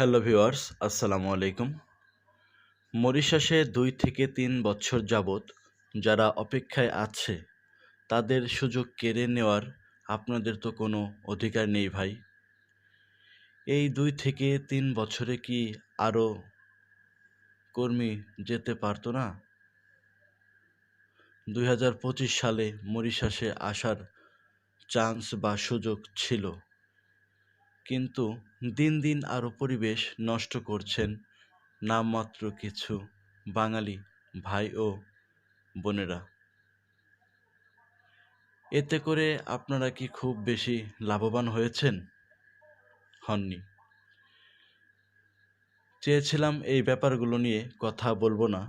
Hello viewers, আসসালামু আলাইকুম। মরিশাসে দুই থেকে তিন বছর যাবৎ যারা অপেক্ষায় আছে, তাদের সুযোগ কেড়ে নেওয়ার আপনাদের তো কোনো অধিকার নেই ভাই। এই দুই থেকে তিন বছরে কি আরও কর্মী যেতে পারতো না? দুই হাজার পঁচিশ সালে মরিশাসে আসার চান্স বা সুযোগ ছিল। কিন্তু দিন দিন আরও পরিবেশ নষ্ট করছেন নামমাত্র কিছু বাঙালি ভাই ও বোনেরা। এতে করে আপনারা কি খুব বেশি লাভবান হয়েছেন? হননি। চেয়েছিলাম এই ব্যাপারগুলো নিয়ে কথা বলব না।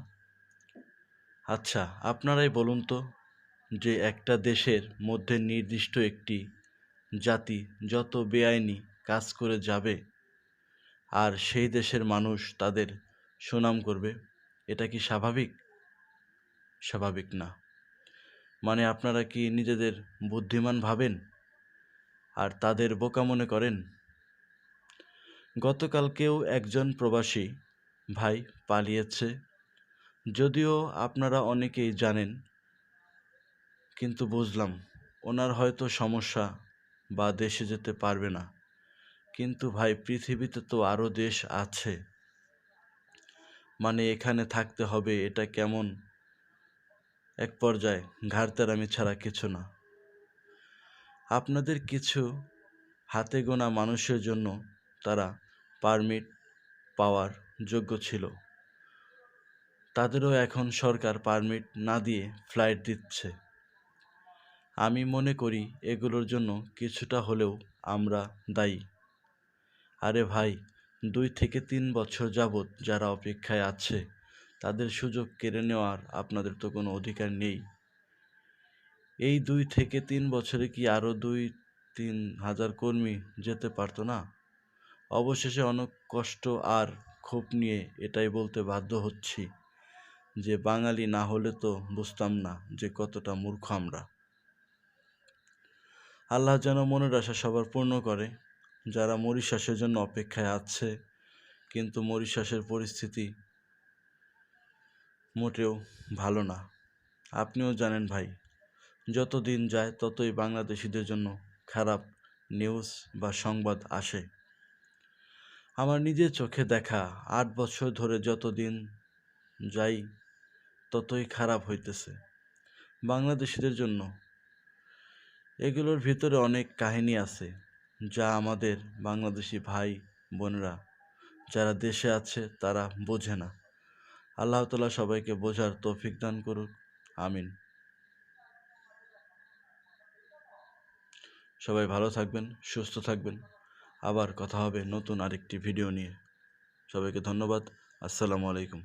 আচ্ছা আপনারাই বলুন তো যে একটা দেশের মধ্যে নির্দিষ্ট একটি জাতি যত বেআইনি কাজ করে যাবে। আর সেই দেশের মানুষ তাদের সুনাম করবে। এটা কি স্বাভাবিক? স্বাভাবিক না। মানে আপনারা কি নিজেদের বুদ্ধিমান ভাবেন? আর তাদের বোকা মনে করেন? গতকালকেও একজন প্রবাসী ভাই পালিয়েছে। যদিও আপনারা অনেকেই জানেন, কিন্তু বুঝলাম, ওনার হয়তো সমস্যা বা দেশে যেতে পারবে না। কিন্তু ভাই, পৃথিবীতে তো আরও দেশ আছে। মানে এখানে থাকতে হবে, এটা কেমন? এক পর্যায়ে, ঘাড়তেরামি ছাড়া কিছু না। আপনাদের কিছু হাতে গোনা মানুষের জন্য তারা পারমিট পাওয়ার যোগ্য ছিল। তাদেরও এখন সরকার পারমিট না দিয়ে ফ্লাইট দিচ্ছে। আমি মনে করি এগুলোর জন্য কিছুটা হলেও আমরা দায়ী। আরে ভাই, দুই থেকে তিন বছর যাবৎ যারা অপেক্ষায় আছে, তাদের সুযোগ কেড়ে নেওয়ার আপনাদের তো কোনো অধিকার নেই। এই দুই থেকে তিন বছরে কি আরও দুই, তিন হাজার কর্মী যেতে পারতো না? অবশেষে অনেক কষ্ট আর ক্ষোভ নিয়ে এটাই বলতে বাধ্য হচ্ছি যে বাঙালি না হলে তো বুঝতাম না যে কতটা মূর্খ আমরা। আল্লাহ যেন মনের আশা সবার পূর্ণ করে। যারা মরিশাসের জন্য অপেক্ষায় আছে, কিন্তু মরিশাসের পরিস্থিতি মোটেও ভালো না। আপনিও জানেন ভাই যত দিন যায় ততই বাংলাদেশিদের জন্য খারাপ নিউজ বা সংবাদ আসে। আমার নিজের চোখে দেখা আট বছর ধরে যত দিন যাই ততই খারাপ হইতেছে। বাংলাদেশিদের জন্য এগুলোর ভিতরে অনেক কাহিনী আছে। যা আমাদের বাংলাদেশি ভাই, বোনেরা যারা দেশে আছে তারা বোঝে না। আল্লাহ তালা সবাইকে বোঝার তৌফিক দান করুক। আমিন। সবাই ভালো থাকবেন, সুস্থ থাকবেন। আবার কথা হবে নতুন আরেকটি ভিডিও নিয়ে। সবাইকে ধন্যবাদ। আসসালামু আলাইকুম।